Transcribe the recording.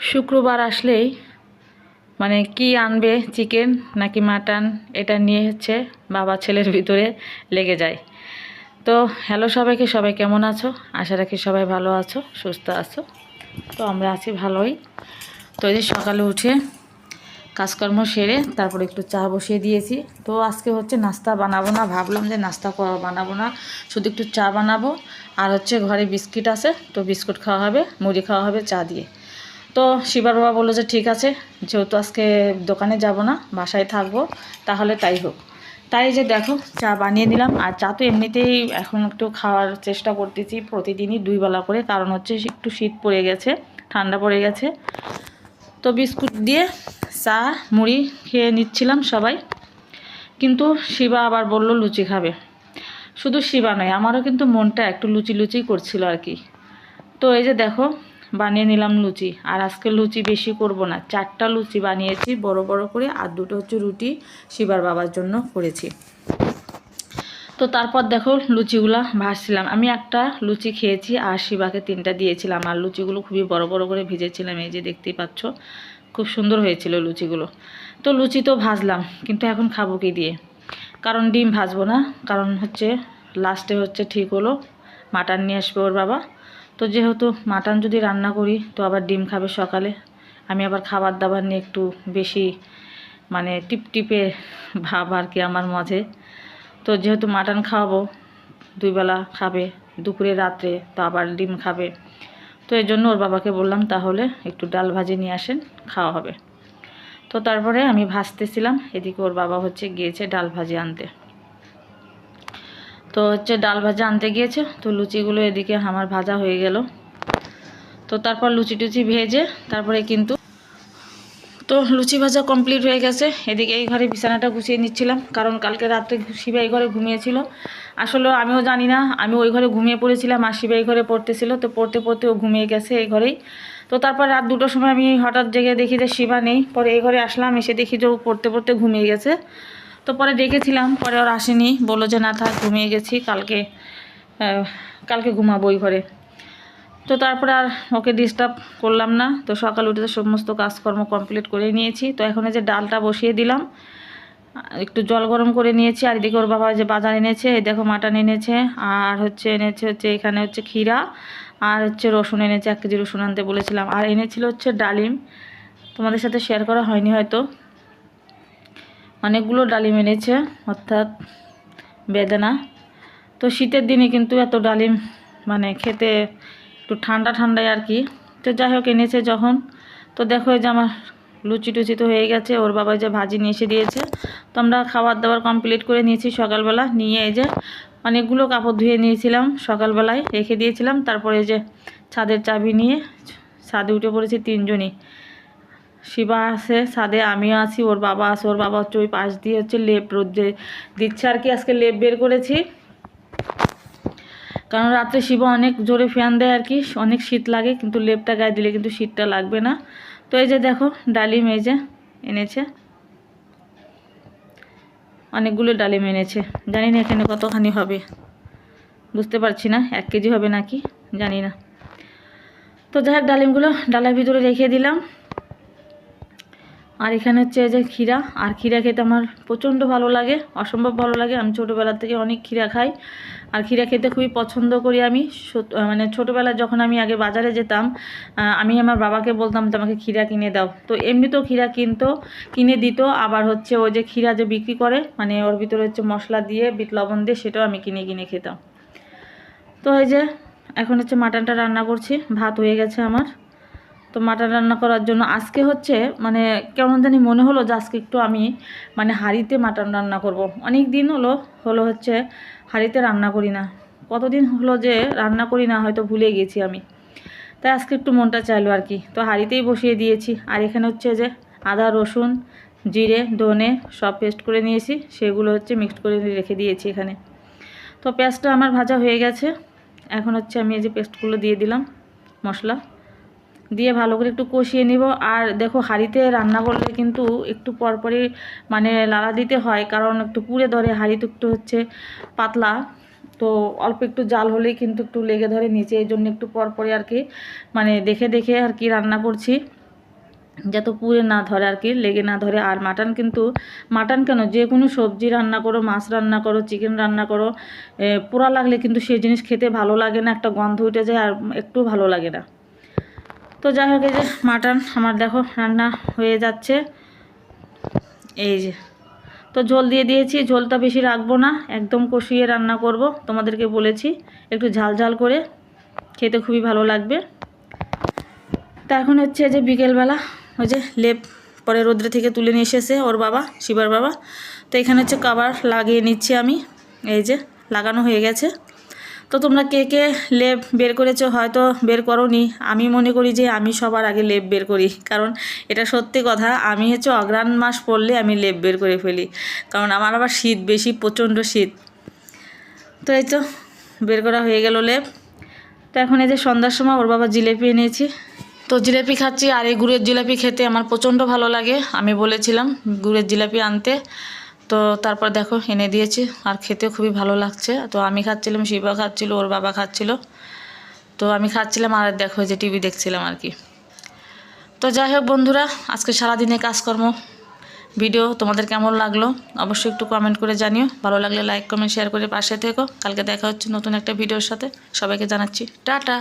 শুক্রবার আসলেই মানে কি আনবে, চিকেন নাকি মাটন, এটা নিয়ে হচ্ছে বাবা ছেলের ভিতরে লেগে যায়। তো হ্যালো সবাইকে, সবাই কেমন আছো? আশা রাখি সবাই ভালো আছো, সুস্থ আছো। তো আমরা আছি ভালোই। তো এই সকালে উঠে কাজকর্ম সেরে তারপরে একটু চা বসিয়ে দিয়েছি। তো আজকে হচ্ছে নাস্তা বানাবো না, ভাবলাম যে নাস্তা বানাবো না, শুধু একটু চা বানাবো। আর হচ্ছে ঘরে বিস্কিট আছে, তো বিস্কুট খাওয়া হবে, মুড়ি খাওয়া হবে, চা দিয়ে। তো শিবার বাবা বলল যে ঠিক আছে, যেহেতু আজকে দোকানে যাব না, বাসায় থাকব, তাহলে তাই হোক। তাই যে দেখো, চা বানিয়ে দিলাম আর চা তো এমনিতেই এখন একটু খাওয়ার চেষ্টা করতেছি, প্রতিদিনই দুই বেলা করে, কারণ হচ্ছে একটু শীত পড়ে গেছে, ঠান্ডা পড়ে গেছে। তো বিস্কুট দিয়ে চা, মুড়ি খেয়ে নিচ্ছিলাম সবাই, কিন্তু শিবা আবার বলল লুচি খাবে। শুধু শিবা নয়, আমারও কিন্তু মনটা একটু লুচি লুচি করছিল আর কি। তো এই যে দেখো বানিয়ে নিলাম লুচি। আর আজকে লুচি বেশি করব না। চারটা লুচি বানিয়েছি, বড় বড় করে, আর দুটো হচ্ছে রুটি শিবার বাবার জন্য করেছি। তো তারপর দেখো লুচিগুলো ভাজছিলাম। আমি একটা লুচি খেয়েছি আর শিবাকে তিনটা দিয়েছিলাম। আর লুচিগুলো খুবই বড় বড় করে ভেজেছিলাম, এই যে দেখতেই পাচ্ছ। খুব সুন্দর হয়েছিল লুচিগুলো। তো লুচি তো ভাজলাম, কিন্তু এখন খাব কি দিয়ে? কারণ ডিম ভাজবো না। কারণ হচ্ছে লাস্টে হচ্ছে ঠিক হলো। মাটন নিয়ে আসবে ওর বাবা। তো যেহেতু মাটন যদি রান্না করি, তো আবার ডিম খাবে সকালে। আমি আবার খাবার দাবার নিয়ে একটু বেশি মানে টিপটিপে ভাব আর কি আমার মাঝে। তো যেহেতু মাটন খাওয়াবো দুইবেলা খাবে, দুপুরে, রাত্রে, তো আবার ডিম খাবে। তো এই জন্য ওর বাবাকে বললাম, তাহলে একটু ডাল ভাজি নিয়ে আসেন, খাওয়া হবে। তো তারপরে আমি ভাজতেছিলাম, এদিকে ওর বাবা হচ্ছে গিয়েছে ডাল ভাজি আনতে। তো হচ্ছে ডাল ভাজা আনতে গিয়েছে, তো লুচিগুলো এদিকে আমার ভাজা হয়ে গেল। তো তারপর লুচি টুচি ভেজে তারপরে কিন্তু তো লুচি ভাজা কমপ্লিট হয়ে গেছে। এদিকে এই ঘরে বিছানাটা গুছিয়ে নিচ্ছিলাম, কারণ কালকে রাত্রে শিবা এই ঘরে ঘুমিয়েছিল। আসলে আমিও জানি না, আমি ওই ঘরে ঘুমিয়ে পড়েছিলাম আর শিবা এই ঘরে পড়তেছিল, তো পড়তে পড়তে ও ঘুমিয়ে গেছে এই ঘরেই। তো তারপর রাত দুটোর সময় আমি হঠাৎ জেগে দেখি যে শিবা নেই, পরে এই ঘরে আসলাম, এসে দেখি যে ও পড়তে পড়তে ঘুমিয়ে গেছে। তো পরে ডেকেছিলাম পরে ওর আসেনি। বলল যে, না থাক, ঘুমিয়ে গেছি, কালকে কালকে ঘুমাবো ওই ঘরে। তো তারপরে আর ওকে ডিস্টার্ব করলাম না। তো সকাল উঠে তো সমস্ত কাজকর্ম কমপ্লিট করে নিয়েছি। তো এখন যে ডালটা বসিয়ে দিলাম, একটু জল গরম করে নিয়েছি। আর এদিকে ওর বাবা যে বাজার এনেছে, এই দেখো মাটন এনেছে, আর হচ্ছে এনেছে হচ্ছে, এখানে হচ্ছে ক্ষীরা, আর হচ্ছে রসুন এনেছে, এক কেজি রসুন আনতে বলেছিলাম। আর এনেছিল হচ্ছে ডালিম। তোমাদের সাথে শেয়ার করা হয়নি হয়তো। অনেকগুলো ডালিম এনেছে, অর্থাৎ বেদানা। তো শীতের দিনে কিন্তু এত ডালিম মানে খেতে একটু ঠান্ডা ঠান্ডায় আর কি। তো যাই হোক, এনেছে যখন। তো দেখো যে আমার লুচি টুচি তো হয়ে গেছে, ওর বাবা যে ভাজি নিয়ে এসে দিয়েছে। তো আমরা খাবার দাবার কমপ্লিট করে নিয়েছি সকালবেলা। নিয়ে এই যে অনেকগুলো কাপড় ধুয়ে নিয়েছিলাম সকালবেলায়, রেখে দিয়েছিলাম। তারপরে যে ছাদের চাবি নিয়ে ছাদে উঠে পড়েছি তিনজনই। শিবা আছে, সাদে আমিও আছি, ওর বাবা আছে, ওর বাবা হচ্ছে ওই পাশ দিয়ে হচ্ছে লেপ রোদ্রে দিচ্ছে আর কি, আজকে লেপ বের করেছি। কারণ রাত্রে শিবা অনেক জোরে ফ্যান দেয় আর কি, অনেক শীত লাগে, কিন্তু লেপটা গায়ে দিলে কিন্তু শীতটা লাগবে না। তো এই যে দেখো, ডালিম এই যে এনেছে। অনেকগুলো ডালিম এনেছে, জানি না এখানে কতখানি হবে। বুঝতে পারছি না, এক কেজি হবে নাকি, জানি না। তো যাই হোক, ডালিমগুলো ডালার ভিতরে রেখে দিলাম। আর এখানে হচ্ছে এই যে ক্ষীরা, আর ক্ষীরা খেতে আমার প্রচণ্ড ভালো লাগে, অসম্ভব ভালো লাগে। আমি ছোটোবেলা থেকে অনেক ক্ষীরা খাই, আর ক্ষীরা খেতে খুবই পছন্দ করি আমি। মানে ছোটোবেলায় যখন আমি আগে বাজারে যেতাম আমি আমার বাবাকে বলতাম তো আমাকে ক্ষীরা কিনে দাও। তো এমনিতেও ক্ষীরা কিনতো, কিনে দিত। আবার হচ্ছে ওই যে ক্ষীরা যে বিক্রি করে মানে ওর ভিতরে হচ্ছে মশলা দিয়ে, বিট লবণ দিয়ে, সেটাও আমি কিনে কিনে খেতাম। তো এই যে, এখন হচ্ছে মাটনটা রান্না করছি, ভাত হয়ে গেছে আমার। তো মাটন রান্না করার জন্য আজকে হচ্ছে মানে কেমন জানি মনে হলো যে আজকে একটু আমি মানে হাঁড়িতে মাটন রান্না করব। অনেক দিন হলো হলো হচ্ছে হাঁড়িতে রান্না করি না। কতদিন হলো যে রান্না করি না হয়তো ভুলে গেছি আমি। তাই আজকে একটু মনটা চাইলো আর কি। তো হাঁড়িতেই বসিয়ে দিয়েছি। আর এখানে হচ্ছে যে আদা, রসুন, জিরে, ধনে সব পেস্ট করে নিয়েছি। সেগুলো হচ্ছে মিক্সড করে রেখে দিয়েছি এখানে। তো পেঁয়াজটা আমার ভাজা হয়ে গেছে। এখন হচ্ছে আমি এই যে পেস্টগুলো দিয়ে দিলাম মশলা। দিয়ে ভালো করে একটু কষিয়ে নিব। আর দেখো হাঁড়িতে রান্না করলে কিন্তু একটু পরপরই মানে লাড়া দিতে হয়, কারণ একটু পুড়ে ধরে হাঁড়ি তো একটু হচ্ছে পাতলা। তো অল্প একটু জাল হলেই কিন্তু একটু লেগে ধরে নিচে, এই জন্য একটু পরপরই আর কি মানে দেখে দেখে আর কি রান্না করছি। যাতে পুড়ে না ধরে আর কি, লেগে না ধরে। আর মাটন কিন্তু, মাটন কেন? যে কোনো সবজি রান্না করো, মাছ রান্না করো, চিকেন রান্না করো পোড়া লাগলে কিন্তু সেই জিনিস খেতে ভালো লাগে না, একটা গন্ধ উঠে যায় আর একটু ভালো লাগে না। তো যাই হোক, এই যে মাটন, আমার দেখো রান্না হয়ে যাচ্ছে। এই যে, তো ঝোল দিয়ে দিয়েছি, ঝোলটা বেশি রাখব না, একদম কষিয়ে রান্না করব, তোমাদেরকে বলেছি, একটু ঝাল ঝাল করে খেতে খুবই ভালো লাগবে। তা এখন হচ্ছে যে বিকেলবেলা, ওই যে লেপ পরে রোদ্রে থেকে তুলে নিয়ে এসেছে ওর বাবা, শিবার বাবা। তো এখানে হচ্ছে কাবার লাগিয়ে নিচ্ছি আমি, এই যে, লাগানো হয়ে গেছে। তো তোমরা কে কে লেপ বের করেছ হয়তো বের করোনি। আমি মনে করি যে আমি সবার আগে লেপ বের করি। কারণ এটা সত্যি কথা, আমি হচ্ছে অগ্রাণ মাস পড়লে আমি লেপ বের করে ফেলি। কারণ আমার আবার শীত বেশি, প্রচণ্ড শীত। তো এই তো, বের করা হয়ে গেল লেপ। তো এখন এই যে সন্ধ্যার সময় ওর বাবা জিলেপি এনেছি। তো জিলেপি খাচ্ছি আর এই গুড়ের জিলাপি খেতে আমার প্রচণ্ড ভালো লাগে। আমি বলেছিলাম গুড়ের জিলাপি আনতে। তো তারপর দেখো এনে দিয়েছি, আর খেতেও খুবই ভালো লাগছে। তো আমি খাচ্ছিলাম, শিবা খাচ্ছিল, ওর বাবা খাচ্ছিল। তো আমি খাচ্ছিলাম, আর দেখো যে টিভি দেখছিলাম আর কি। তো যাই হোক বন্ধুরা, আজকে সারাদিনে কাজকর্ম। ভিডিও তোমাদের কেমন লাগল, অবশ্যই একটু কমেন্ট করে জানিও। ভালো লাগলে লাইক কমেন্ট শেয়ার করে পাশে থেকো। কালকে দেখা হচ্ছে নতুন একটা ভিডিওর সাথে। সবাইকে জানাচ্ছি, টাটা।